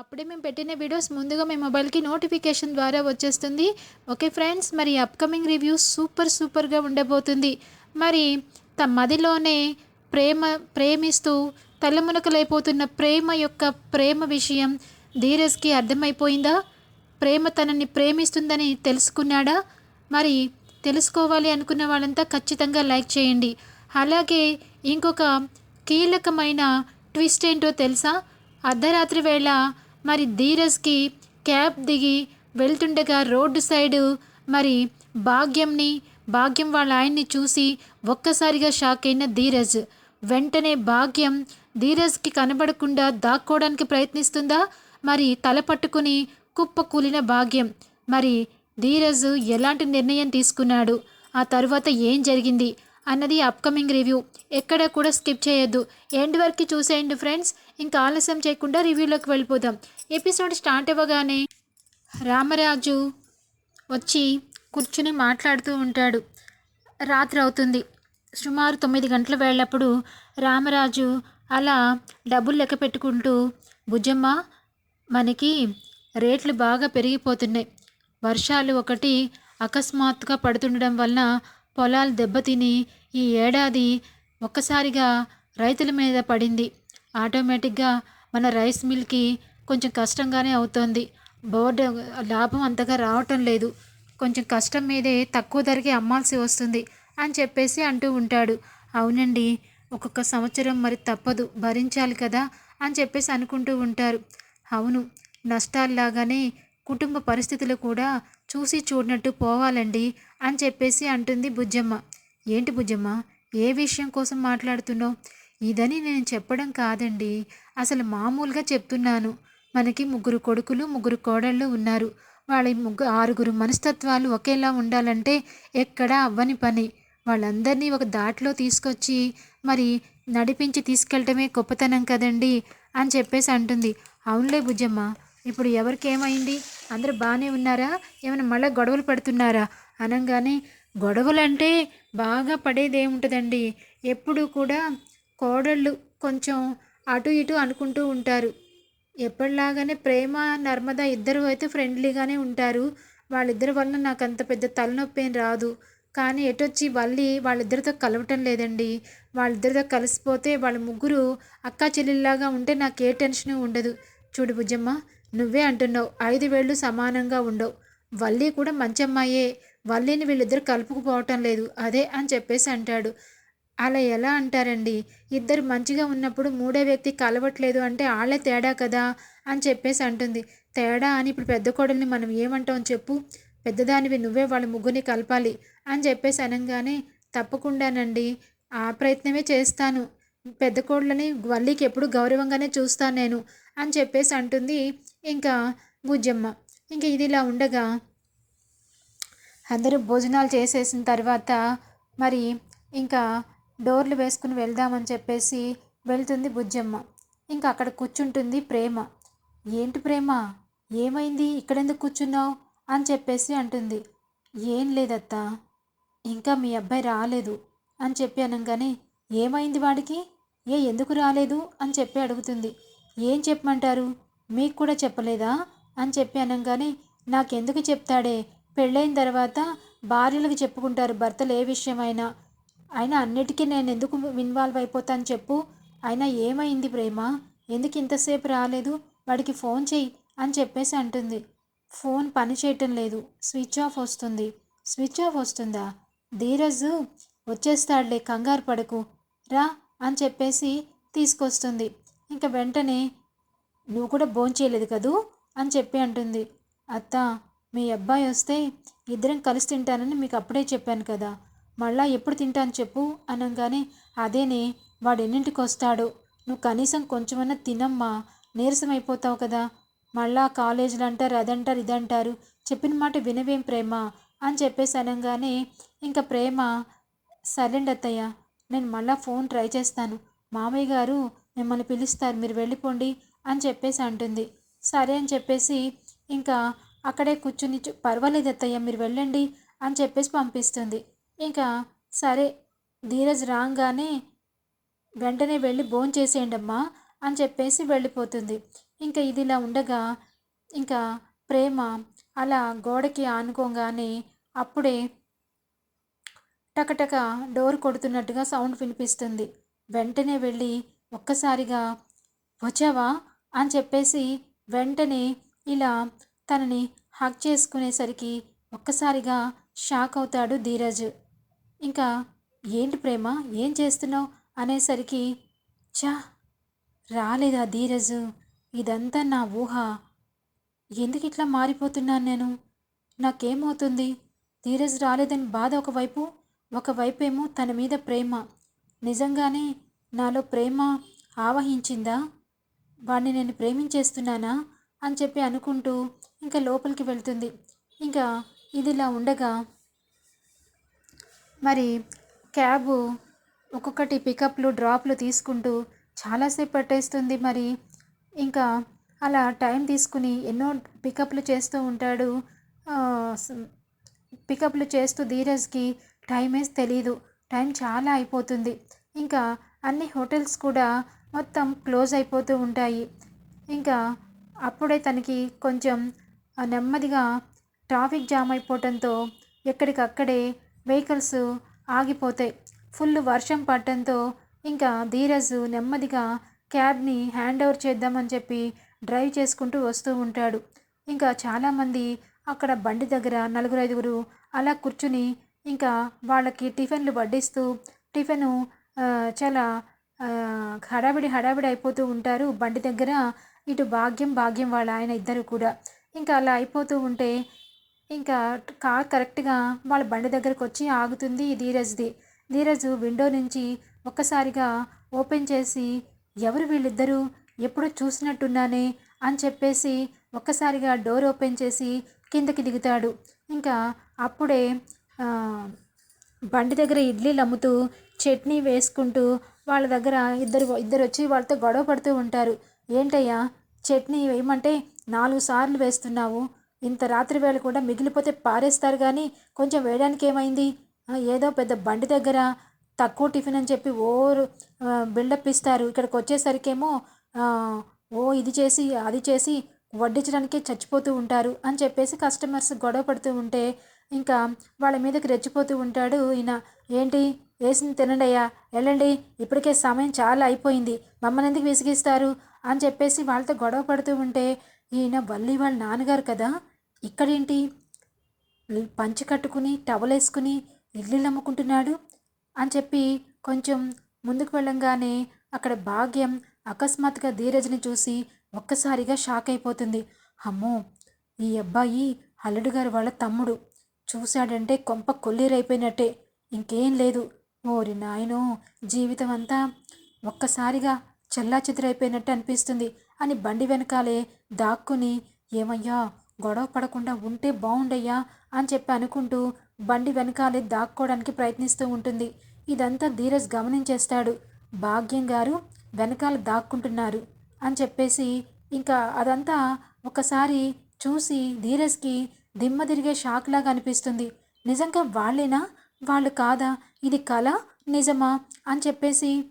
అప్పుడే మేము పెట్టిన వీడియోస్ ముందుగా మీ మొబైల్కి నోటిఫికేషన్ ద్వారా వచ్చేస్తుంది. ఓకే ఫ్రెండ్స్ మరి అప్కమింగ్ రివ్యూస్ సూపర్ సూపర్గా ఉండబోతుంది. మరి తమ మదిలోనే ప్రేమ ప్రేమిస్తూ తలమునకలైపోతున్న ప్రేమ యొక్క ప్రేమ విషయం ధీరజ్కి అర్థమైపోయిందా? ప్రేమ తనని ప్రేమిస్తుందని తెలుసుకున్నాడా? మరి తెలుసుకోవాలి అనుకున్న వాళ్ళంతా ఖచ్చితంగా లైక్ చేయండి. అలాగే ఇంకొక కీలకమైన ట్విస్ట్ ఏంటో తెలుసా? అర్ధరాత్రి వేళ మరి ధీరజ్కి క్యాబ్ దిగి వెళ్తుండగా రోడ్డు సైడు మరి భాగ్యంని భాగ్యం వాళ్ళ ఆయన్ని చూసి ఒక్కసారిగా షాక్ అయిన ధీరజ్. వెంటనే భాగ్యం ధీరజ్కి కనబడకుండా దాక్కోవడానికి ప్రయత్నిస్తుందా? మరి తల పట్టుకుని కుప్ప కూలిన భాగ్యం. మరి ధీరజ్ ఎలాంటి నిర్ణయం తీసుకున్నాడు? ఆ తర్వాత ఏం జరిగింది? అన్నది అప్కమింగ్ రివ్యూ. ఎక్కడ కూడా స్కిప్ చేయొద్దు. ఎండ్ వరకు చూసేయండి ఫ్రెండ్స్. ఇంకా ఆలస్యం చేయకుండా రివ్యూలోకి వెళ్ళిపోదాం. ఎపిసోడ్ స్టార్ట్ అవ్వగానే రామరాజు వచ్చి కూర్చుని మాట్లాడుతూ ఉంటాడు. రాత్రి అవుతుంది. సుమారు తొమ్మిది గంటల వేళప్పుడు రామరాజు అలా డబ్బులు లెక్క పెట్టుకుంటూ భుజమ్మ మనకి రేట్లు బాగా పెరిగిపోతున్నాయి. వర్షాలు ఒకటి అకస్మాత్తుగా పడుతుండడం వలన పొలాలు దెబ్బతిని ఈ ఏడాది ఒక్కసారిగా రైతుల మీద పడింది. ఆటోమేటిక్గా మన రైస్ మిల్కి కొంచెం కష్టంగానే అవుతోంది. బోర్డు లాభం అంతగా రావటం లేదు. కొంచెం కష్టం మీదే తక్కువ ధరకే అమ్మాల్సి వస్తుంది అని చెప్పేసి అంటూ ఉంటాడు. అవునండి ఒక్కొక్క సంవత్సరం మరి తప్పదు భరించాలి కదా అని చెప్పేసి అనుకుంటూ ఉంటారు. అవును నష్టాల్లాగానే కుటుంబ పరిస్థితులు కూడా చూసి చూడనట్టు పోవాలండి అని చెప్పేసి అంటుంది బుజ్జమ్మ. ఏంటి బుజ్జమ్మ ఏ విషయం కోసం మాట్లాడుతున్నావు? ఇదని నేను చెప్పడం కాదండి అసలు మామూలుగా చెప్తున్నాను. మనకి ముగ్గురు కొడుకులు ముగ్గురు కోడళ్ళు ఉన్నారు. వాళ్ళ ముగ్గురు ఆరుగురు మనస్తత్వాలు ఒకేలా ఉండాలంటే ఎక్కడా అవ్వని పని. వాళ్ళందరినీ ఒక దాటిలో తీసుకొచ్చి మరి నడిపించి తీసుకెళ్ళటమే గొప్పతనం కదండి అని చెప్పేసి అంటుంది. అవునులే బుజ్జమ్మ ఇప్పుడు ఎవరికి ఏమైంది? అందరూ బాగానే ఉన్నారా? ఏమైనా మళ్ళీ గొడవలు పడుతున్నారా? అనగానే గొడవలంటే బాగా పడేది ఏముంటుందండి ఎప్పుడు కూడా కోడళ్ళు కొంచెం అటు ఇటు అనుకుంటూ ఉంటారు. ఎప్పటిలాగానే ప్రేమ నర్మద ఇద్దరు అయితే ఫ్రెండ్లీగానే ఉంటారు. వాళ్ళిద్దరి వల్ల నాకు అంత పెద్ద తలనొప్పి ఏం రాదు. కానీ ఎటొచ్చి వల్లి వాళ్ళిద్దరితో కలవటం లేదండి. వాళ్ళిద్దరితో కలిసిపోతే వాళ్ళ ముగ్గురు అక్కా చెల్లెల్లాగా ఉంటే నాకు ఏ టెన్షన్ ఉండదు. చూడు బుజ్జమ్మ నువ్వే అంటున్నావు ఐదు వేళ్ళు సమానంగా ఉండవు. వల్లి కూడా మంచి అమ్మాయే వల్లిని వీళ్ళిద్దరు కలుపుకుపోవటం లేదు. అదే అని చెప్పేసి అంటాడు. అలా ఎలా అంటారండి? ఇద్దరు మంచిగా ఉన్నప్పుడు మూడో వ్యక్తి కలవట్లేదు అంటే వాళ్ళే తేడా కదా? అని చెప్పేసి అంటుంది. తేడా అని ఇప్పుడు పెద్ద కోడల్ని మనం ఏమంటాం చెప్పు? పెద్దదానివి నువ్వే వాళ్ళ ముగ్గురిని కలపాలి అని చెప్పేసి అనగానే తప్పకుండానండి ఆ ప్రయత్నమే చేస్తాను. పెద్ద కోడలని వల్లికి ఎప్పుడు గౌరవంగానే చూస్తాను నేను అని చెప్పేసి అంటుంది. ఇంకా బుజ్జమ్మ ఇంకా ఇది ఇలా ఉండగా అందరూ భోజనాలు చేసేసిన తర్వాత మరి ఇంకా డోర్లు వేసుకుని వెళ్దామని చెప్పేసి వెళ్తుంది బుజ్జమ్మ. ఇంకా అక్కడ కూర్చుంటుంది ప్రేమ. ఏంటి ప్రేమ? ఏమైంది? ఇక్కడెందుకు కూర్చున్నావు? అని చెప్పేసి అంటుంది. ఏం లేదత్తా. ఇంకా మీ అబ్బాయి రాలేదు అని చెప్పి అనగానే ఏమైంది వాడికి? ఏ ఎందుకు రాలేదు? అని చెప్పి అడుగుతుంది. ఏం చెప్పమంటారు? మీకు కూడా చెప్పలేదా? అని చెప్పి అనగానే నాకెందుకు చెప్తాడే? పెళ్ళైన తర్వాత భార్యలకు చెప్పుకుంటారు భర్తలు ఏ విషయమైనా. అయినా అన్నిటికీ నేను ఎందుకు ఇన్వాల్వ్ అయిపోతాను చెప్పు. అయినా ఏమైంది ప్రేమ? ఎందుకు ఇంతసేపు రాలేదు? వాడికి ఫోన్ చెయ్యి అని చెప్పేసి అంటుంది. ఫోన్ పని చేయటం లేదు. స్విచ్ ఆఫ్ వస్తుంది. స్విచ్ ఆఫ్ వస్తుందా? ధీరజ్ వచ్చేస్తాడులే కంగారు పడకు. రా అని చెప్పేసి తీసుకొస్తుంది. ఇంకా వెంటనే నువ్వు కూడా భోంచేయలేదు కదూ? అని చెప్పి అంటుంది. అత్త మీ అబ్బాయి వస్తే ఇద్దరం కలిసి తింటానని మీకు అప్పుడే చెప్పాను కదా. మళ్ళా ఎప్పుడు తింటాను చెప్పు అనగానే అదేనే వాడెన్నింటికి వస్తాడు నువ్వు కనీసం కొంచెమన్నా తినమ్మా నీరసం అయిపోతావు కదా. మళ్ళా కాలేజీలు అంటారు అదంటారు ఇదంటారు. చెప్పిన మాట వినవేం ప్రేమ? అని చెప్పేసి అనగానే ఇంకా ప్రేమ సరేండి అత్తయ్య నేను మళ్ళా ఫోన్ ట్రై చేస్తాను. మామయ్య గారు మిమ్మల్ని పిలుస్తారు మీరు వెళ్ళిపోండి అని చెప్పేసి అంటుంది. సరే అని చెప్పేసి ఇంకా అక్కడే కూర్చుని పర్వాలేదు అత్తయ్య మీరు వెళ్ళండి అని చెప్పేసి పంపిస్తుంది. ఇంకా సరే ధీరజ్ రాగానే వెంటనే వెళ్ళి భోంచేసేయండి అమ్మా అని చెప్పేసి వెళ్ళిపోతుంది. ఇంకా ఇది ఇలా ఉండగా ఇంకా ప్రేమ అలా గోడకి ఆనుకోగానే అప్పుడే టకటక డోర్ కొడుతున్నట్టుగా సౌండ్ వినిపిస్తుంది. వెంటనే వెళ్ళి ఒక్కసారిగా వచ్చావా అని చెప్పేసి వెంటనే ఇలా తనని హక్ చేసుకునేసరికి ఒక్కసారిగా షాక్ అవుతాడు ధీరజ్. ఇంకా ఏంటి ప్రేమ? ఏం చేస్తున్నావు? అనేసరికి చా రాలేదా ధీరజు? ఇదంతా నా ఊహ. ఎందుకు ఇట్లా మారిపోతున్నాను నేను? నాకేమవుతుంది? ధీరజ్ రాలేదని బాధ ఒకవైపు ఒకవైపు ఏమో తన మీద ప్రేమ. నిజంగానే నాలో ప్రేమ ఆవహించిందా? వాడిని నేను ప్రేమించేస్తున్నానా? అని చెప్పి అనుకుంటూ ఇంకా లోపలికి వెళ్తుంది. ఇంకా ఇదిలా ఉండగా మరి క్యాబు ఒక్కొక్కటి పికప్లు డ్రాప్లు తీసుకుంటూ చాలాసేపు పట్టేస్తుంది మరి. ఇంకా అలా టైం తీసుకుని ఎన్నో పికప్లు చేస్తూ ఉంటాడు. పికప్లు చేస్తూ ధీరజ్కి టైమే తెలీదు. టైం చాలా అయిపోతుంది. ఇంకా అన్ని హోటల్స్ కూడా మొత్తం క్లోజ్ అయిపోతూ ఉంటాయి. ఇంకా అప్పుడే తనకి కొంచెం నెమ్మదిగా ట్రాఫిక్ జామ్ అయిపోవటంతో ఎక్కడికక్కడే వెహికల్స్ ఆగిపోతాయి ఫుల్ వర్షం పడటంతో ఇంకా ధీరజ్ నెమ్మదిగా క్యాబ్ని హ్యాండ్ ఓవర్ చేద్దామని చెప్పి డ్రైవ్ చేసుకుంటూ వస్తూ ఉంటాడు. ఇంకా చాలామంది అక్కడ బండి దగ్గర నలుగురు ఐదుగురు అలా కూర్చుని ఇంకా వాళ్ళకి టిఫిన్లు వడ్డిస్తూ టిఫిన్ చాలా హడావిడి హడావిడి అయిపోతూ ఉంటారు బండి దగ్గర. ఇటు భాగ్యం భాగ్యం వాళ్ళ ఆయన ఇద్దరు కూడా. ఇంకా అలా అయిపోతూ ఉంటే ఇంకా కార్ కరెక్ట్గా వాళ్ళ బండి దగ్గరకు వచ్చి ఆగుతుంది ధీరజ్ది. ధీరజ్ విండో నుంచి ఒక్కసారిగా ఓపెన్ చేసి ఎవరు వీళ్ళిద్దరూ? ఎప్పుడో చూసినట్టున్నానే అని చెప్పేసి ఒక్కసారిగా డోర్ ఓపెన్ చేసి కిందకి దిగుతాడు. ఇంకా అప్పుడే బండి దగ్గర ఇడ్లీలు అమ్ముతూ చట్నీ వేసుకుంటూ వాళ్ళ దగ్గర ఇద్దరు ఇద్దరు వచ్చి వాళ్ళతో గొడవ పడుతూ ఉంటారు. ఏంటయ్యా చట్నీ వేయమంటే నాలుగు సార్లు వేస్తున్నావు. ఇంత రాత్రి వేళ కూడా మిగిలిపోతే పారేస్తారు కానీ కొంచెం వేయడానికి ఏమైంది? ఏదో పెద్ద బండి దగ్గర తక్కువ టిఫిన్ అని చెప్పి ఓ బిల్డప్ ఇస్తారు. ఇక్కడికి వచ్చేసరికేమో ఓ ఇది చేసి అది చేసి వడ్డించడానికే చచ్చిపోతూ ఉంటారు అని చెప్పేసి కస్టమర్స్ గొడవ పడుతూ ఉంటే ఇంకా వాళ్ళ మీదకి రెచ్చిపోతూ ఉంటాడు ఈయన. ఏంటి? వేసింది తినండి అయ్యా. వెళ్ళండి ఇప్పటికే సమయం చాలా అయిపోయింది. మమ్మల్ని ఎందుకు విసిగిస్తారు? అని చెప్పేసి వాళ్ళతో గొడవ పడుతూ ఉంటే ఈయన వల్లి వాళ్ళ నాన్నగారు కదా ఇక్కడేంటి? పంచి కట్టుకుని వేసుకుని ఇడ్లీలు అమ్ముకుంటున్నాడు? అని చెప్పి కొంచెం ముందుకు వెళ్ళంగానే అక్కడ భాగ్యం అకస్మాత్తుగా ధీరజ్ని చూసి ఒక్కసారిగా షాక్ అయిపోతుంది. అమ్మో! ఈ అబ్బాయి అల్లుడు గారు వాళ్ళ తమ్ముడు. చూశాడంటే కొంప కొల్లీరైపోయినట్టే. ఇంకేం లేదు. ఓరి నాయనో! జీవితం అంతా ఒక్కసారిగా చల్లా అనిపిస్తుంది అని బండి వెనకాలే దాక్కుని ఏమయ్యా? గొడవ పడకుండా ఉంటే బాగుండయ్యా అని చెప్పి అనుకుంటూ బండి వెనకాలే దాక్కోవడానికి ప్రయత్నిస్తూ ఉంటుంది. ఇదంతా ధీరజ్ గమనించేస్తాడు. భాగ్యం గారు వెనకాల దాక్కుంటున్నారు అని చెప్పేసి ఇంకా అదంతా ఒకసారి చూసి ధీరజ్కి దిమ్మ తిరిగే షాక్ లాగా అనిపిస్తుంది. నిజంగా వాళ్ళేనా? వాళ్ళు కాదా? ఇది కళ నిజమా? అని చెప్పేసి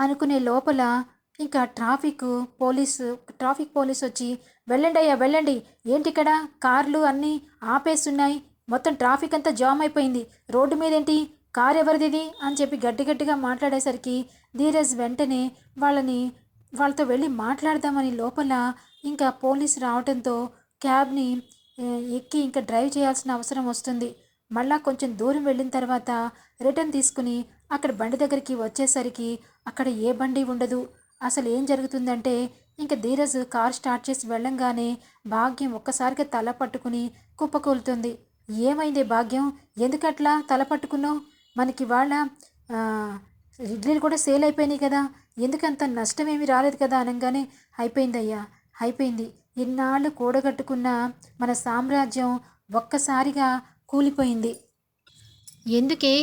అనుకునే లోపల ఇంకా ట్రాఫిక్ పోలీసు ట్రాఫిక్ పోలీస్ వచ్చి వెళ్ళండి అయ్యా వెళ్ళండి. ఏంటి ఇక్కడ కార్లు అన్నీ ఆపేస్తున్నాయి. మొత్తం ట్రాఫిక్ అంతా జామ్ అయిపోయింది. రోడ్డు మీద ఏంటి కార్ ఎవరిది అని చెప్పి గట్టి గట్టిగా మాట్లాడేసరికి ధీరజ్ వెంటనే వాళ్ళని వాళ్ళతో వెళ్ళి మాట్లాడదామని లోపల ఇంకా పోలీస్ రావడంతో క్యాబ్ని ఎక్కి ఇంకా డ్రైవ్ చేయాల్సిన అవసరం వస్తుంది. మళ్ళా కొంచెం దూరం వెళ్ళిన తర్వాత రిటర్న్ తీసుకుని అక్కడ బండి దగ్గరికి వచ్చేసరికి అక్కడ ఏ బండి ఉండదు. అసలు ఏం జరుగుతుందంటే ఇంకా ధీరజ్ కార్ స్టార్ట్ చేసి వెళ్ళంగానే భాగ్యం ఒక్కసారిగా తల పట్టుకుని కుప్పకూలుతుంది. ఏమైంది భాగ్యం? ఎందుకట్లా తల పట్టుకున్నావు? మనకి వాళ్ళ ఇడ్లీలు కూడా సేల్ అయిపోయినాయి కదా. ఎందుకంత నష్టం ఏమీ రాలేదు కదా అనగానే అయిపోయిందయ్యా అయిపోయింది. ఇన్నాళ్ళు కూడగట్టుకున్న మన సామ్రాజ్యం ఒక్కసారిగా కూలిపోయింది. ఎందుకే?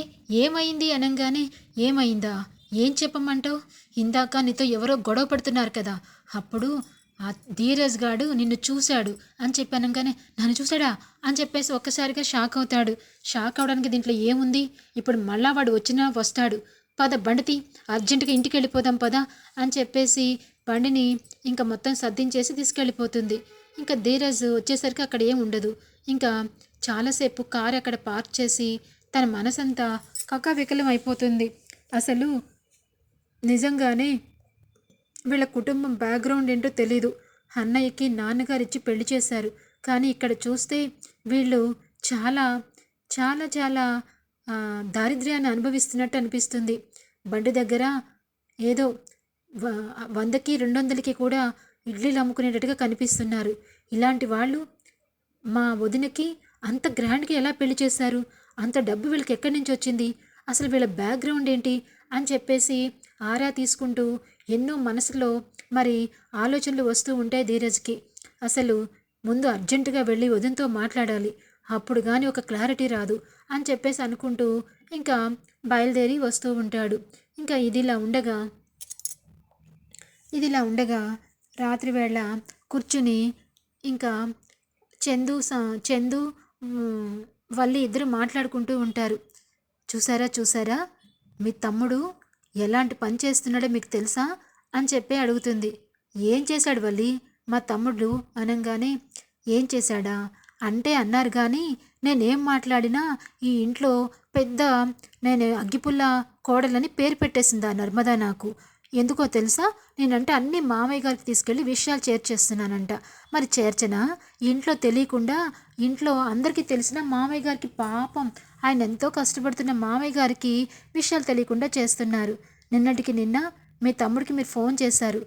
ఏమైంది అనగానే? ఏమైందా? ఏం చెప్పమంటావు? ఇందాక నీతో ఎవరో గొడవ పడుతున్నారు కదా. అప్పుడు ఆ ధీరజ్ గాడు నిన్ను చూశాడు అని చెప్పానంగానే నన్ను చూశాడా? అని చెప్పేసి ఒక్కసారిగా షాక్ అవుతాడు. షాక్ అవడానికి దీంట్లో ఏముంది? ఇప్పుడు మళ్ళా వాడు వచ్చినా వస్తాడు. పద బండితి అర్జెంటుగా ఇంటికి వెళ్ళిపోదాం పద అని చెప్పేసి బండిని ఇంకా మొత్తం సర్దించేసి తీసుకెళ్ళిపోతుంది. ఇంకా ధీరజ్ వచ్చేసరికి అక్కడ ఏం ఉండదు. ఇంకా చాలాసేపు కారు అక్కడ పార్క్ చేసి తన మనసంతా కకావికలం అయిపోతుంది. అసలు నిజంగానే వీళ్ళ కుటుంబం బ్యాక్గ్రౌండ్ ఏంటో తెలీదు. అన్నయ్యకి నాన్నగారిచ్చి పెళ్ళి చేశారు. కానీ ఇక్కడ చూస్తే వీళ్ళు చాలా చాలా చాలా దారిద్ర్యాన్ని అనుభవిస్తున్నట్టు అనిపిస్తుంది. బండి దగ్గర ఏదో వందకి రెండు వందలకి కూడా ఇడ్లీలు అమ్ముకునేటట్టుగా కనిపిస్తున్నారు. ఇలాంటి వాళ్ళు మా వదినకి అంత గ్రాండ్గా ఎలా పెళ్ళి చేశారు? అంత డబ్బు వీళ్ళకి ఎక్కడి నుంచి వచ్చింది? అసలు వీళ్ళ బ్యాక్గ్రౌండ్ ఏంటి? అని చెప్పేసి ఆరా తీసుకుంటూ ఎన్నో మనసులో మరి ఆలోచనలు వస్తూ ఉంటాయి ధీరజ్కి. అసలు ముందు అర్జెంటుగా వెళ్ళి వదినతో మాట్లాడాలి. అప్పుడు కానీ ఒక క్లారిటీ రాదు అని చెప్పేసి అనుకుంటూ ఇంకా బయలుదేరి వస్తూ ఉంటాడు. ఇంకా ఇదిలా ఉండగా ఇదిలా ఉండగా రాత్రి వేళ కూర్చుని ఇంకా చందు స- చందు వల్లి ఇద్దరు మాట్లాడుకుంటూ ఉంటారు. చూసారా చూసారా మీ తమ్ముడు ఎలాంటి పని చేస్తున్నాడో మీకు తెలుసా? అని చెప్పి అడుగుతుంది. ఏం చేశాడు వల్లి? మా తమ్ముడు అనగానే ఏం చేశాడా? అంటే అన్నారు కానీ నేనేం మాట్లాడినా ఈ ఇంట్లో పెద్ద నేను అగ్గిపుల్ల కోడలని పేరు పెట్టేసింది ఆ నర్మదా నాకు. ఎందుకో తెలుసా? నేనంటే అన్ని మామయ్య గారికి తీసుకెళ్ళి విషయాలు చేర్చేస్తున్నానంట మరి చేర్చనా? ఇంట్లో తెలియకుండా ఇంట్లో అందరికీ తెలిసిన మామయ్య గారికి పాపం. ఆయన ఎంతో కష్టపడుతున్న మామయ్య గారికి విషయాలు తెలియకుండా చేస్తున్నారు. నిన్నటికి నిన్న మీ తమ్ముడికి మీరు ఫోన్ చేశారు.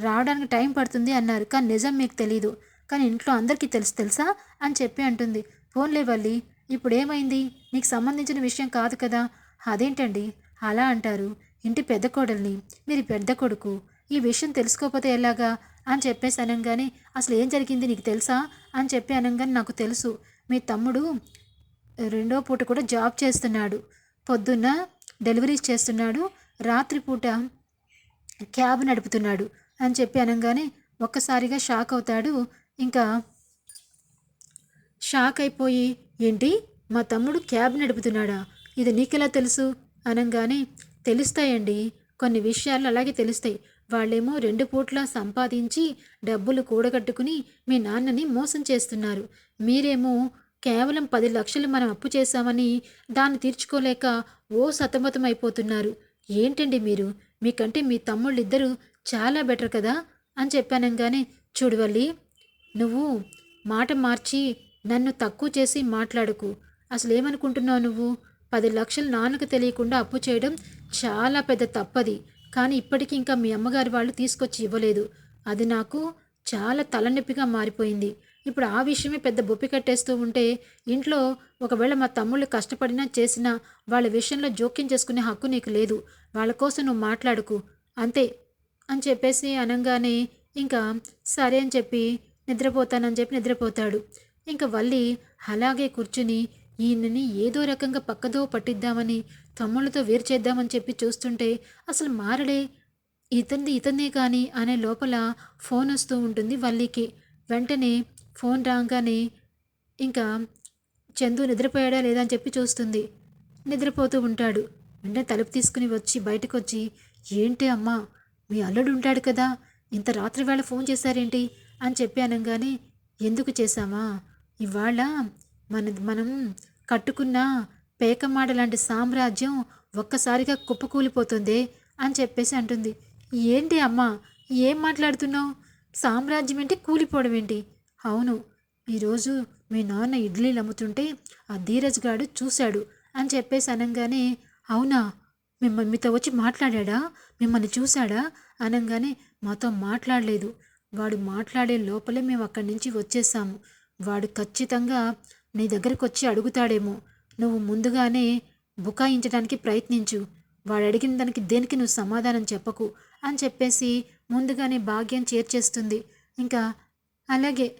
రావడానికి టైం పడుతుంది అన్నారు. కానీ నిజం మీకు తెలీదు. కానీ ఇంట్లో అందరికీ తెలుసు తెలుసా? అని చెప్పి అంటుంది. ఫోన్లే వల్లి. ఇప్పుడు ఏమైంది నీకు సంబంధించిన విషయం కాదు కదా. అదేంటండి? అలా అంటారు. ఇంటి పెద్ద కోడల్ని మీరు పెద్ద కొడుకు ఈ విషయం తెలుసుకోకపోతే ఎలాగా? అని చెప్పేసి అనగానే అసలు ఏం జరిగింది నీకు తెలుసా? అని చెప్పి అనగానే నాకు తెలుసు. మీ తమ్ముడు రెండో పూట కూడా జాబ్ చేస్తున్నాడు. పొద్దున్న డెలివరీస్ చేస్తున్నాడు. రాత్రిపూట క్యాబ్ నడుపుతున్నాడు. అని చెప్పి అనగానే ఒక్కసారిగా షాక్ అవుతాడు. ఇంకా షాక్ అయిపోయి ఏంటి? మా తమ్ముడు క్యాబ్ నడుపుతున్నాడా? ఇది నీకెలా తెలుసు? అనగానే తెలుస్తాయండి. కొన్ని విషయాలు అలాగే తెలుస్తాయి. వాళ్ళేమో రెండు పూట్ల సంపాదించి డబ్బులు కూడగట్టుకుని మీ నాన్నని మోసం చేస్తున్నారు. మీరేమో కేవలం పది లక్షలు మనం అప్పు చేశామని దాన్ని తీర్చుకోలేక ఓ సతమతం అయిపోతున్నారు. ఏంటండి మీరు? మీకంటే మీ తమ్ముళ్ళిద్దరూ చాలా బెటర్ కదా? అని చెప్పానంగానే చూడవల్లి నువ్వు మాట మార్చి నన్ను తక్కువ చేసి మాట్లాడకు. అసలు ఏమనుకుంటున్నావు నువ్వు? పది లక్షలు నాన్నకు తెలియకుండా అప్పు చేయడం చాలా పెద్ద తప్పది. కానీ ఇప్పటికీ ఇంకా మీ అమ్మగారి వాళ్ళు తీసుకొచ్చి ఇవ్వలేదు. అది నాకు చాలా తలనొప్పిగా మారిపోయింది. ఇప్పుడు ఆ విషయమే పెద్ద బొప్పి కట్టేస్తూ ఉంటే ఇంట్లో ఒకవేళ మా తమ్ముళ్ళు కష్టపడినా చేసినా వాళ్ళ విషయంలో జోక్యం చేసుకునే హక్కు నీకు లేదు. వాళ్ళ కోసం నువ్వు మాట్లాడుకు. అంతే. అని చెప్పేసి అనగానే ఇంకా సరే అని చెప్పి నిద్రపోతానని చెప్పి నిద్రపోతాడు. ఇంకా వల్లి అలాగే కూర్చుని ఈయనని ఏదో రకంగా పక్కదో పట్టిద్దామని తమ్ముళ్ళతో వేరు చేద్దామని చెప్పి చూస్తుంటే అసలు మారడే ఇతంది ఇతనే కానీ అనే లోపల ఫోన్ వస్తూ ఉంటుంది వల్లికి. వెంటనే ఫోన్ రాగానే ఇంకా చందు నిద్రపోయాడా లేదా అని చెప్పి చూస్తుంది. నిద్రపోతూ ఉంటాడు. వెంటనే తలుపు తీసుకుని వచ్చి బయటకు వచ్చి ఏంటి అమ్మా మీ అల్లుడు ఉంటాడు కదా ఇంత రాత్రి వేళ ఫోన్ చేశారేంటి? అని చెప్పి అనగానే ఎందుకు చేశామా? ఇవాళ మన మనం కట్టుకున్న పేకమాడ లాంటి సామ్రాజ్యం ఒక్కసారిగా కుప్పకూలిపోతుంది అని చెప్పేసి అంటుంది. ఏంటి అమ్మా ఏం మాట్లాడుతున్నావు? సామ్రాజ్యం ఏంటి? కూలిపోవడం ఏంటి? అవును ఈరోజు మీ నాన్న ఇడ్లీలు అమ్ముతుంటే ఆ ధీరజ్ గాడు చూశాడు అని చెప్పేసి అనగానే అవునా? మిమ్మల్ని మీతో వచ్చి మాట్లాడా మిమ్మల్ని చూశాడా? అనగానే మాతో మాట్లాడలేదు. వాడు మాట్లాడే లోపలే మేము అక్కడి నుంచి వచ్చేసాము. వాడు ఖచ్చితంగా నీ దగ్గరికి వచ్చి అడుగుతాడేమో. నువ్వు ముందుగానే బుకాయించడానికి ప్రయత్నించు. వాడు అడిగిన దానికి దేనికి నువ్వు సమాధానం చెప్పకు అని చెప్పేసి ముందుగానే భాగ్యం చేర్చేస్తుంది. ఇంకా అలాగే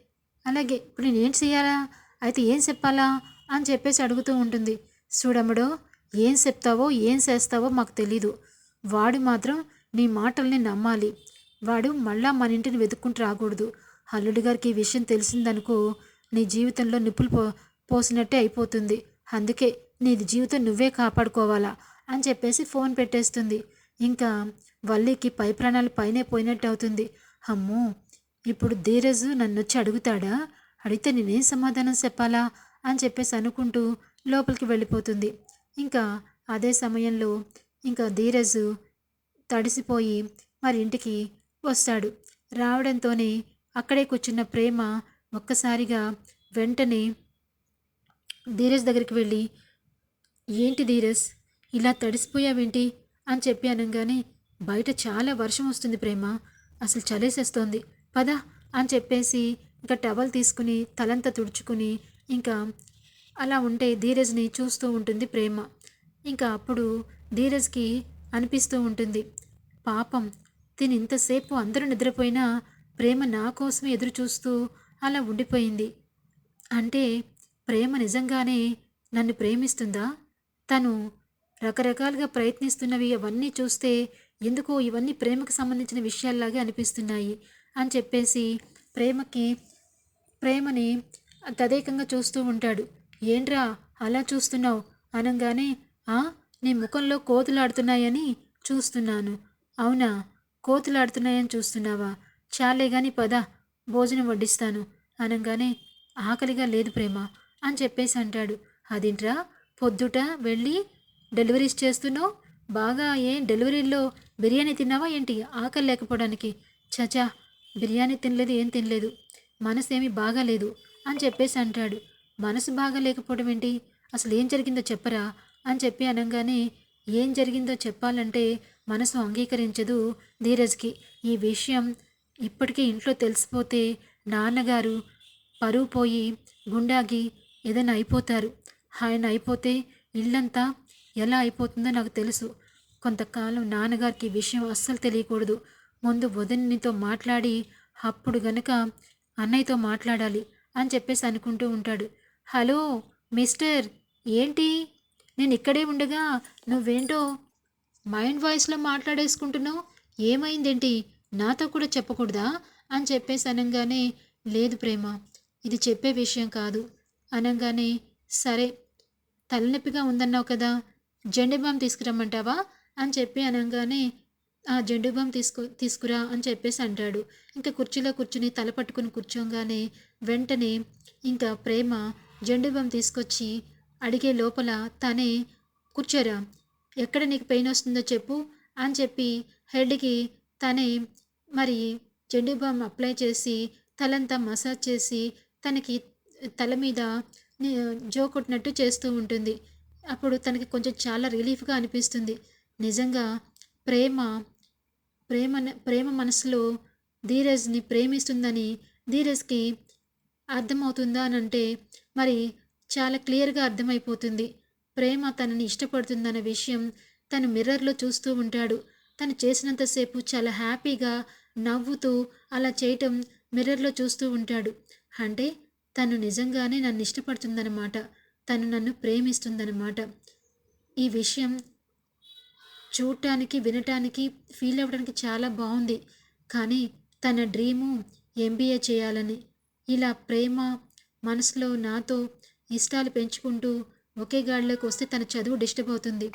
అలాగే ఇప్పుడు నేను ఏం చేయాలా అయితే ఏం చెప్పాలా? అని చెప్పేసి అడుగుతూ ఉంటుంది. చూడమ్మడో ఏం చెప్తావో ఏం చేస్తావో మాకు తెలీదు. వాడు మాత్రం నీ మాటల్ని నమ్మాలి. వాడు మళ్ళా మన ఇంటిని వెతుక్కుంటూ రాకూడదు. అల్లుడి గారికి ఈ విషయం తెలిసిందనుకో నీ జీవితంలో నిప్పులు పో పోసినట్టే అయిపోతుంది. అందుకే నీది జీవితం నువ్వే కాపాడుకోవాలా అని చెప్పేసి ఫోన్ పెట్టేస్తుంది. ఇంకా వల్లికి పై ప్రాణాలు పైనే పోయినట్టు అవుతుంది అమ్మో ఇప్పుడు ధీరజ్ నన్ను వచ్చి అడుగుతాడా? అడిగితే నేనేం సమాధానం చెప్పాలా? అని చెప్పేసి అనుకుంటూ లోపలికి వెళ్ళిపోతుంది. ఇంకా అదే సమయంలో ఇంకా ధీరజ్ తడిసిపోయి మరి ఇంటికి వస్తాడు. రావడంతోనే అక్కడే కూర్చున్న ప్రేమ ఒక్కసారిగా వెంటనే ధీరజ్ దగ్గరికి వెళ్ళి ఏంటి ధీరజ్ ఇలా తడిసిపోయావేంటి? అని చెప్పి అనగానే బయట చాలా వర్షం వస్తుంది ప్రేమ అసలు చలేసేస్తోంది పద అని చెప్పేసి ఇంకా టవల్ తీసుకుని తలంతా తుడుచుకుని ఇంకా అలా ఉంటే ధీరజ్ని చూస్తూ ఉంటుంది ప్రేమ. ఇంకా అప్పుడు ధీరజ్కి అనిపిస్తూ ఉంటుంది పాపం తిని ఇంతసేపు అందరూ నిద్రపోయినా ప్రేమ నా కోసం ఎదురు చూస్తూ అలా ఉండిపోయింది. అంటే ప్రేమ నిజంగానే నన్ను ప్రేమిస్తుందా? తను రకరకాలుగా ప్రయత్నిస్తున్నవి అవన్నీ చూస్తే ఎందుకో ఇవన్నీ ప్రేమకు సంబంధించిన విషయాల్లాగే అనిపిస్తున్నాయి అని చెప్పేసి ప్రేమకి ప్రేమని తదేకంగా చూస్తూ ఉంటాడు. ఏంట్రా అలా చూస్తున్నావు? అనగానే ఆ? నీ ముఖంలో కోతులాడుతున్నాయని చూస్తున్నాను. అవునా? కోతులాడుతున్నాయని చూస్తున్నావా? చాలే గాని పద భోజనం వడ్డిస్తాను. అనగానే ఆకలిగా లేదు ప్రేమ. అని చెప్పేసి అంటాడు. అదేంట్రా? పొద్దుట వెళ్ళి డెలివరీస్ చేస్తున్నావు? బాగా ఏం డెలివరీలో బిర్యానీ తిన్నావా ఏంటి? ఆకలి లేకపోవడానికి. చచా బిర్యానీ తినలేదు ఏం తినలేదు. మనసు ఏమీ బాగాలేదు అని చెప్పేసి అంటాడు. మనసు బాగా లేకపోవడం ఏంటి? అసలు ఏం జరిగిందో చెప్పరా? అని చెప్పి అనగానే ఏం జరిగిందో చెప్పాలంటే మనసు అంగీకరించదు ధీరజ్కి. ఈ విషయం ఇప్పటికే ఇంట్లో తెలిసిపోతే నాన్నగారు పరువు పోయి గుండాగి ఏదైనా అయిపోతారు. ఆయన అయిపోతే ఇల్లంతా ఎలా అయిపోతుందో నాకు తెలుసు. కొంతకాలం నాన్నగారికి విషయం అస్సలు తెలియకూడదు. ముందు వదినితో మాట్లాడి అప్పుడు గనక అన్నయ్యతో మాట్లాడాలి అని చెప్పేసి అనుకుంటూ ఉంటాడు. హలో మిస్టర్ ఏంటి? నేను ఇక్కడే ఉండగా నువ్వేంటో మైండ్ వాయిస్లో మాట్లాడేసుకుంటున్నావు? ఏమైందేంటి? నాతో కూడా చెప్పకూడదా? అని చెప్పేసి అనగానే లేదు ప్రేమ ఇది చెప్పే విషయం కాదు. అనగానే సరే తలనొప్పిగా ఉందన్నావు కదా జెండు బామ్ తీసుకురమ్మంటావా? అని చెప్పి అనగానే ఆ జెండు బామ్ తీసుకు తీసుకురా అని చెప్పేసి అంటాడు. ఇంకా కుర్చీలో కూర్చుని తల పట్టుకుని కూర్చోగానే వెంటనే ఇంకా ప్రేమ జెండు బామ్ తీసుకొచ్చి అడిగే లోపల తనే కూర్చోరా ఎక్కడ నీకు పెయిన్ వస్తుందో చెప్పు అని చెప్పి హెడ్కి తనే మరి జెండు బామ్ అప్లై చేసి తలంతా మసాజ్ చేసి తనకి తల మీద జో కొట్టినట్టు చేస్తూ ఉంటుంది. అప్పుడు తనకి కొంచెం చాలా రిలీఫ్గా అనిపిస్తుంది. నిజంగా ప్రేమ ప్రేమ ప్రేమ మనసులో ధీరజ్ని ప్రేమిస్తుందని ధీరజ్కి అర్థమవుతుందా అని అంటే మరి చాలా క్లియర్గా అర్థమైపోతుంది. ప్రేమ తనని ఇష్టపడుతుందన్న విషయం తను మిర్రర్లో చూస్తూ ఉంటాడు. తను చేసినంతసేపు చాలా హ్యాపీగా నవ్వుతూ అలా చేయటం మిర్రర్లో చూస్తూ ఉంటాడు. అంటే తను నిజంగానే నన్ను ఇష్టపడుతుందన్నమాట. తను నన్ను ప్రేమిస్తుందన్నమాట. ఈ విషయం చూడటానికి వినటానికి ఫీల్ అవ్వడానికి చాలా బాగుంది. కానీ తన డ్రీము ఎంబీఏ చేయాలని. ఇలా ప్రేమ మనసులో నాతో ఇష్టాలు పెంచుకుంటూ ఒకే గాడిలోకి వస్తే తన చదువు డిస్టర్బ్ అవుతుంది.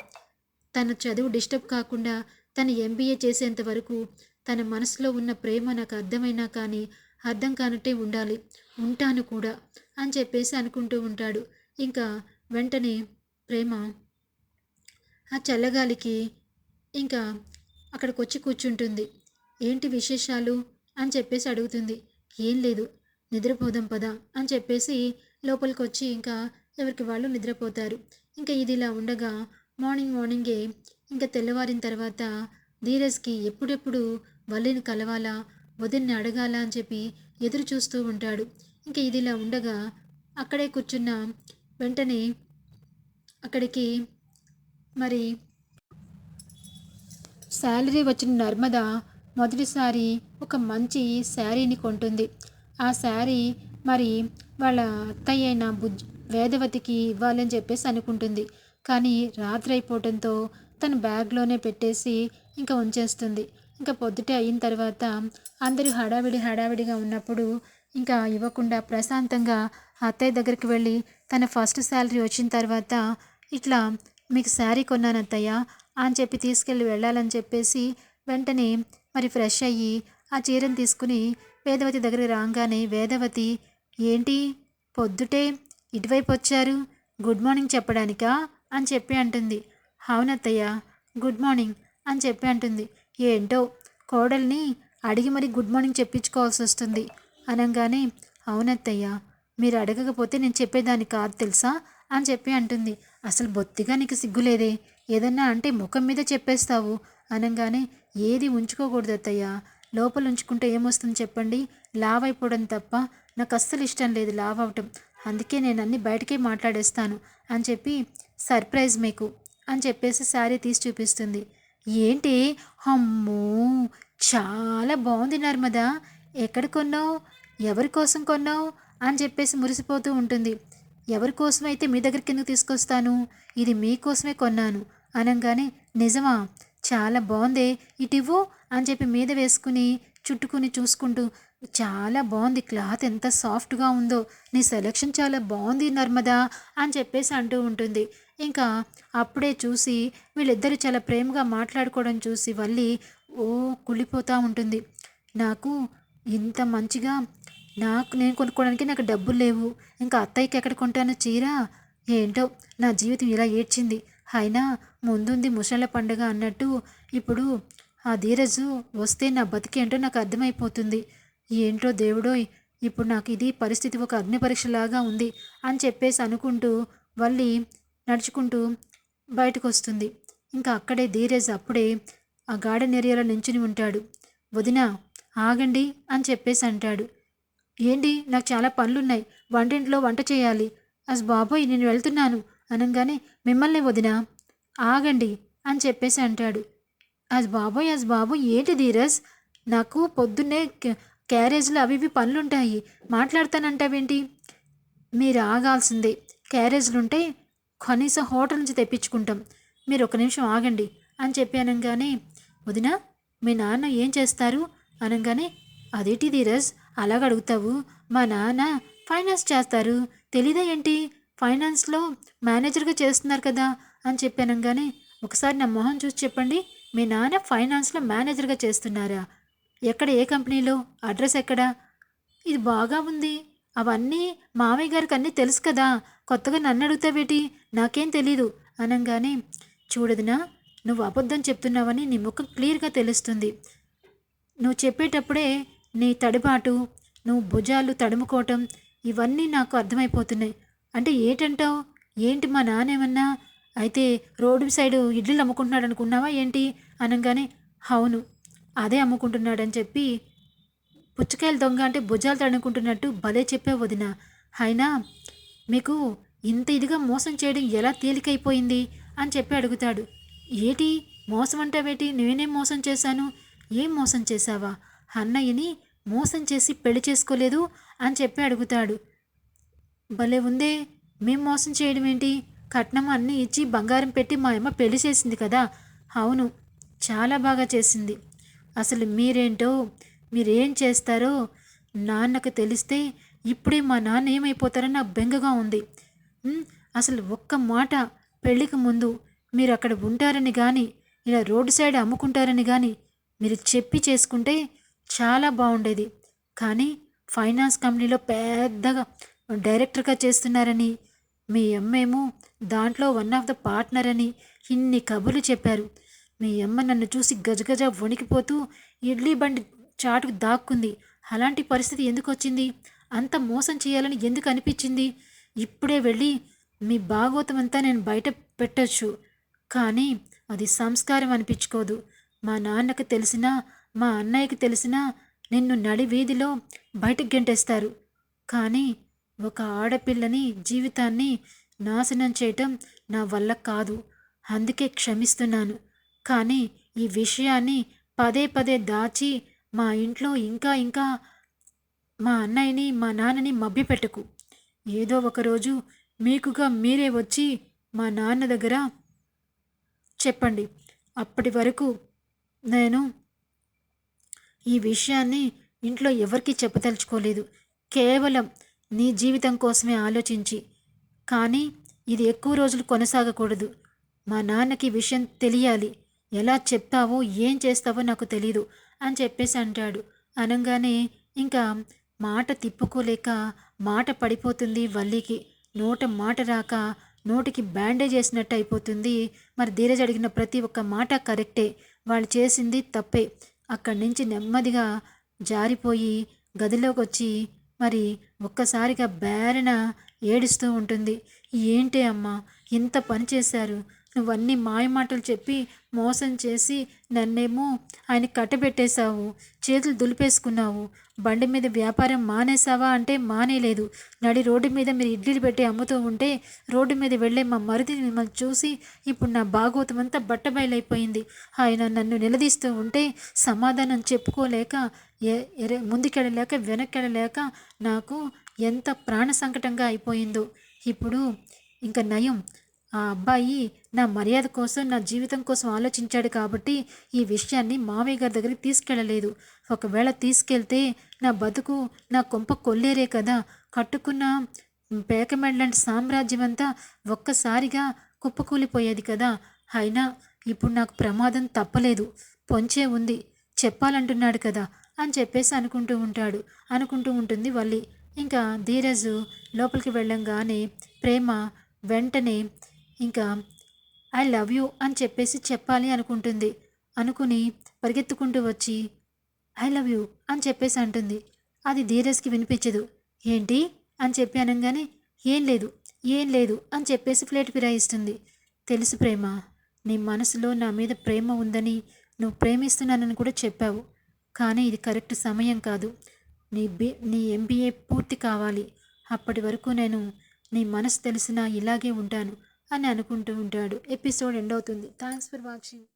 తన చదువు డిస్టర్బ్ కాకుండా తను ఎంబీఏ చేసేంత వరకు తన మనసులో ఉన్న ప్రేమ నాకు అర్థమైనా కానీ అర్థం కానట్టే ఉండాలి. ఉంటాను కూడా అని చెప్పేసి అనుకుంటూ ఉంటాడు. ఇంకా వెంటనే ప్రేమ ఆ చల్లగాలికి ఇంకా అక్కడికి వచ్చి కూర్చుంటుంది. ఏంటి విశేషాలు? అని చెప్పేసి అడుగుతుంది. ఏం లేదు. నిద్రపోదాం పదా అని చెప్పేసి లోపలికి వచ్చి ఇంకా ఎవరికి వాళ్ళు నిద్రపోతారు. ఇంకా ఇది ఇలా ఉండగా మార్నింగ్ మార్నింగే ఇంకా తెల్లవారిన తర్వాత ధీరజ్కి ఎప్పుడెప్పుడు వల్లిని కలవాలా? వదిన్ని అడగాల అని చెప్పి ఎదురు చూస్తూ ఉంటాడు. ఇంకా ఇది ఇలా ఉండగా అక్కడే కూర్చున్న వెంటనే అక్కడికి మరి శాలరీ వచ్చిన నర్మద మొదటిసారి ఒక మంచి శారీని కొంటుంది. ఆ శారీ మరి వాళ్ళ అత్తయ్య అయిన బుజ్ వేదవతికి ఇవ్వాలని చెప్పేసి అనుకుంటుంది. కానీ రాత్రి అయిపోవడంతో తన బ్యాగ్లోనే పెట్టేసి ఇంకా ఉంచేస్తుంది. ఇంకా పొద్దుటే అయిన తర్వాత అందరూ హడావిడి హడావిడిగా ఉన్నప్పుడు ఇంకా ఇవ్వకుండా ప్రశాంతంగా అత్తయ్య దగ్గరికి వెళ్ళి తన ఫస్ట్ శాలరీ వచ్చిన తర్వాత ఇట్లా మీకు శారీ కొన్నాను అత్తయ్య అని చెప్పి తీసుకెళ్ళి వెళ్ళాలని చెప్పేసి వెంటనే మరి ఫ్రెష్ అయ్యి ఆ చీరను తీసుకుని వేదవతి దగ్గరికి రాగానే వేదవతి ఏంటి? పొద్దుటే ఇటువైపు వచ్చారు? గుడ్ మార్నింగ్ చెప్పడానికా? అని చెప్పి అంటుంది. అవునత్తయ్య గుడ్ మార్నింగ్ అని చెప్పి అంటుంది. ఏంటో కోడల్ని అడిగి మరి గుడ్ మార్నింగ్ చెప్పించుకోవాల్సి వస్తుంది. అనగానే అవునత్తయ్య మీరు అడగకపోతే నేను చెప్పేదాన్ని కాదు తెలుసా? అని చెప్పి అంటుంది. అసలు బొత్తిగా నీకు సిగ్గులేదే? ఏదన్నా అంటే ముఖం మీద చెప్పేస్తావు. అనగానే ఏది ఉంచుకోకూడదు అత్తయ్య లోపల ఉంచుకుంటే ఏమొస్తుంది చెప్పండి? లావ్ అయిపోవడం తప్ప నాకు అస్సలు ఇష్టం లేదు లావ్ అవటం. అందుకే నేను అన్ని బయటకే మాట్లాడేస్తాను అని చెప్పి సర్ప్రైజ్ మీకు అని చెప్పేసి శారీ తీసి చూపిస్తుంది. ఏంటి? అమ్మో! చాలా బాగుంది నర్మదా. ఎక్కడ కొన్నావు? ఎవరి కోసం కొన్నావు? అని చెప్పేసి మురిసిపోతూ ఉంటుంది. ఎవరి కోసమైతే మీ దగ్గరికి ఎందుకు తీసుకొస్తాను? ఇది మీకోసమే కొన్నాను. అనగానే నిజమా? చాలా బాగుందే ఇటివ్వు అని చెప్పి మీద వేసుకుని చుట్టుకుని చూసుకుంటూ చాలా బాగుంది క్లాత్ ఎంత సాఫ్ట్గా ఉందో. నీ సెలెక్షన్ చాలా బాగుంది నర్మదా అని చెప్పేసి అంటూ ఉంటుంది. ఇంకా అప్పుడే చూసి వీళ్ళిద్దరూ చాలా ప్రేమగా మాట్లాడుకోవడం చూసి వల్లి ఓ కుళ్ళిపోతూ ఉంటుంది. నాకు ఇంత మంచిగా నాకు నేను కొనుక్కోవడానికి నాకు డబ్బులు లేవు. ఇంకా అత్తయ్యకి ఎక్కడ కొంటాను చీర? ఏంటో నా జీవితం ఇలా ఏడ్చింది. అయినా ముందుంది ముసళ్ళ పండుగ అన్నట్టు ఇప్పుడు ఆ ధీరజు వస్తే నా బతికేంటో నాకు అర్థమైపోతుంది. ఏంటో దేవుడోయ్ ఇప్పుడు నాకు ఇది పరిస్థితి ఒక అగ్ని పరీక్షలాగా ఉంది అని చెప్పేసి అనుకుంటూ వల్లి నడుచుకుంటూ బయటకు వస్తుంది ఇంకా అక్కడే ధీరజ్ అప్పుడే ఆ గార్డెన్ ఏరియాలో నించుని ఉంటాడు. వదిన ఆగండి అని చెప్పేసి అంటాడు. ఏంటి నాకు చాలా పనులున్నాయి. వంటింట్లో వంట చేయాలి. అస్ బాబోయ్ నేను వెళ్తున్నాను. అనగానే మిమ్మల్ని వదిన ఆగండి అని చెప్పేసి అంటాడు. అస్ బాబోయ్ అస్ బాబోయ్ ఏంటి ధీరజ్? నాకు పొద్దున్నే క్యా- క్యారేజ్లో అవి ఇవి పనులుంటాయి. మాట్లాడతానంటావేంటి? మీరు ఆగాల్సిందే. క్యారేజ్లు ఉంటే కనీసం హోటల్ నుంచి తెప్పించుకుంటాం. మీరు ఒక నిమిషం ఆగండి అని చెప్పి అనగానే వదిన మీ నాన్న ఏం చేస్తారు? అనగానే అదేటి ధీరజ్ అలాగ అడుగుతావు. మా నాన్న ఫైనాన్స్ చేస్తారు. తెలీదా ఏంటి? ఫైనాన్స్లో మేనేజర్గా చేస్తున్నారు కదా అని చెప్పానంగానే ఒకసారి నా మొహం చూసి చెప్పండి. మీ నాన్న ఫైనాన్స్లో మేనేజర్గా చేస్తున్నారా? ఎక్కడ? ఏ కంపెనీలో? అడ్రస్ ఎక్కడా? ఇది బాగా ఉంది. అవన్నీ మామయ్య గారికి అన్నీ తెలుసు కదా. కొత్తగా నన్ను అడుగుతావేటి? నాకేం తెలీదు అనగానే చూడదునా నువ్వు అబద్ధం చెప్తున్నావని నీ ముఖం క్లియర్గా తెలుస్తుంది. నువ్వు చెప్పేటప్పుడే నీ తడిబాటు నువ్వు భుజాలు తడుముకోవటం ఇవన్నీ నాకు అర్థమైపోతున్నాయి. అంటే ఏంటంటావు? ఏంటి మా నాన్నేమన్నా అయితే రోడ్డు సైడు ఇడ్లీలు అమ్ముకుంటున్నాడు అనుకున్నావా ఏంటి? అనగానే అవును అదే అమ్ముకుంటున్నాడని చెప్పి పుచ్చకాయల దొంగ అంటే భుజాలు తడుముకుంటున్నట్టు భలే చెప్పే వదిన. అయినా మీకు ఇంత ఇదిగా మోసం చేయడం ఎలా తేలికైపోయింది అని చెప్పి అడుగుతాడు. ఏటి? మోసం అంటావేటి నేనేం మోసం చేశాను? ఏం మోసం చేశావా? అన్నయ్యని మోసం చేసి పెళ్ళి చేసుకోలేదు అని చెప్పి అడుగుతాడు. భలే ఉందే మేం మోసం చేయడం ఏంటి కట్నం అన్నీ ఇచ్చి బంగారం పెట్టి మా అమ్మ పెళ్ళి చేసింది కదా? అవును చాలా బాగా చేసింది. అసలు మీరేంటో మీరేం చేస్తారో నాన్నకు తెలిస్తే ఇప్పుడే మా నాన్న ఏమైపోతారని నాకు బెంగగా ఉంది. అసలు ఒక్క మాట పెళ్ళికి ముందు మీరు అక్కడ ఉంటారని కానీ ఇలా రోడ్డు సైడ్ అమ్ముకుంటారని కానీ మీరు చెప్పి చేసుకుంటే చాలా బాగుండేది. కానీ ఫైనాన్స్ కంపెనీలో పెద్దగా డైరెక్టర్గా చేస్తున్నారని మీ అమ్మేమో దాంట్లో వన్ ఆఫ్ ద పార్ట్నర్ అని ఇన్ని కబుర్లు చెప్పారు. మీ అమ్మ నన్ను చూసి గజగజ వణికిపోతూ ఇడ్లీ బండి చాటుకు దాక్కుంది. అలాంటి పరిస్థితి ఎందుకు వచ్చింది అంత మోసం చేయాలని ఎందుకు అనిపించింది? ఇప్పుడే వెళ్ళి మీ భాగవతం అంతా నేను బయట పెట్టొచ్చు. కానీ అది సంస్కారం అనిపించుకోదు. మా నాన్నకు తెలిసినా మా అన్నయ్యకి తెలిసినా నిన్ను నడి వీధిలో బయటకు గెంటేస్తారు. కానీ ఒక ఆడపిల్లని జీవితాన్ని నాశనం చేయటం నా వల్ల కాదు. అందుకే క్షమిస్తున్నాను. కానీ ఈ విషయాన్ని పదే పదే దాచి మా ఇంట్లో ఇంకా ఇంకా మా అన్నయ్యని మా నాన్నని మభ్యపెట్టకు. ఏదో ఒకరోజు మీకుగా మీరే వచ్చి మా నాన్న దగ్గర చెప్పండి. అప్పటి వరకు నేను ఈ విషయాన్ని ఇంట్లో ఎవరికీ చెప్పదలుచుకోలేదు. కేవలం నీ జీవితం కోసమే ఆలోచించి. కానీ ఇది ఎక్కువ రోజులు కొనసాగకూడదు. మా నాన్నకి విషయం తెలియాలి. ఎలా చెప్తావో ఏం చేస్తావో నాకు తెలీదు అని చెప్పేసి అంటాడు. అనగానే ఇంకా మాట తిప్పుకోలేక మాట పడిపోతుంది వల్లికి. నోట మాట రాక నోటికి బ్యాండేజ్ వేసినట్టు అయిపోతుంది. మరి ధీరజ్ అడిగిన ప్రతి ఒక్క మాట కరెక్టే. వాళ్ళు చేసింది తప్పే. అక్కడి నుంచి నెమ్మదిగా జారిపోయి గదిలోకి వచ్చి మరి ఒక్కసారిగా బేరన ఏడుస్తూ ఉంటుంది. ఏంటి అమ్మా ఇంత పని చేశారు. నువ్వన్నీ మాయమాటలు చెప్పి మోసం చేసి నన్నేమో ఆయన కట్టబెట్టేశావు. చేతులు దులిపేసుకున్నావు. బండి మీద వ్యాపారం మానేసావా అంటే మానేలేదు. నడి రోడ్డు మీద మీరు ఇడ్లీలు పెట్టి అమ్ముతూ ఉంటే రోడ్డు మీద వెళ్ళే మా మరిది మిమ్మల్ని చూసి ఇప్పుడు నా భాగవతం అంతా బట్టబయలైపోయింది. ఆయన నన్ను నిలదీస్తూ ఉంటే సమాధానం చెప్పుకోలేక ఎరే ముందుకెళ్ళలేక వెనక్కెళ్ళలేక నాకు ఎంత ప్రాణ సంకటంగా అయిపోయిందో. ఇప్పుడు ఇంకా నయం. ఆ అబ్బాయి నా మర్యాద కోసం నా జీవితం కోసం ఆలోచించాడు కాబట్టి ఈ విషయాన్ని మావయ్య గారి దగ్గరికి తీసుకెళ్ళలేదు. ఒకవేళ తీసుకెళ్తే నా బతుకు నా కొంప కొల్లేరే కదా. కట్టుకున్న పేకమెడ్ లాంటి సామ్రాజ్యం అంతా ఒక్కసారిగా కుప్పకూలిపోయేది కదా. అయినా ఇప్పుడు నాకు ప్రమాదం తప్పలేదు. పొంచే ఉంది. చెప్పాలంటున్నాడు కదా అని చెప్పేసి అనుకుంటూ ఉంటాడు. అనుకుంటూ ఉంటుంది వల్లి. ఇంకా ధీరజు లోపలికి వెళ్ళంగానే ప్రేమ వెంటనే ఇంకా ఐ లవ్ యూ అని చెప్పేసి చెప్పాలి అనుకుంటుంది. అనుకుని పరిగెత్తుకుంటూ వచ్చి ఐ లవ్ యూ అని చెప్పేసి అంటుంది. అది ధీరజ్కి వినిపించదు. ఏంటి? అని చెప్పి అనగానే ఏం లేదు ఏం లేదు అని చెప్పేసి ప్లేట్ ఫిరాయిస్తుంది. తెలుసు ప్రేమ నీ మనసులో నా మీద ప్రేమ ఉందని నువ్వు ప్రేమిస్తున్నానని కూడా చెప్పావు. కానీ ఇది కరెక్ట్ సమయం కాదు. నీ బి నీ ఎంబీఏ పూర్తి కావాలి. అప్పటి వరకు నేను నీ మనసు తెలిసినా ఇలాగే ఉంటాను. అని అనుకుంటూ ఉంటాడు. ఎపిసోడ్ ఎండ్ అవుతుంది. Thanks for watching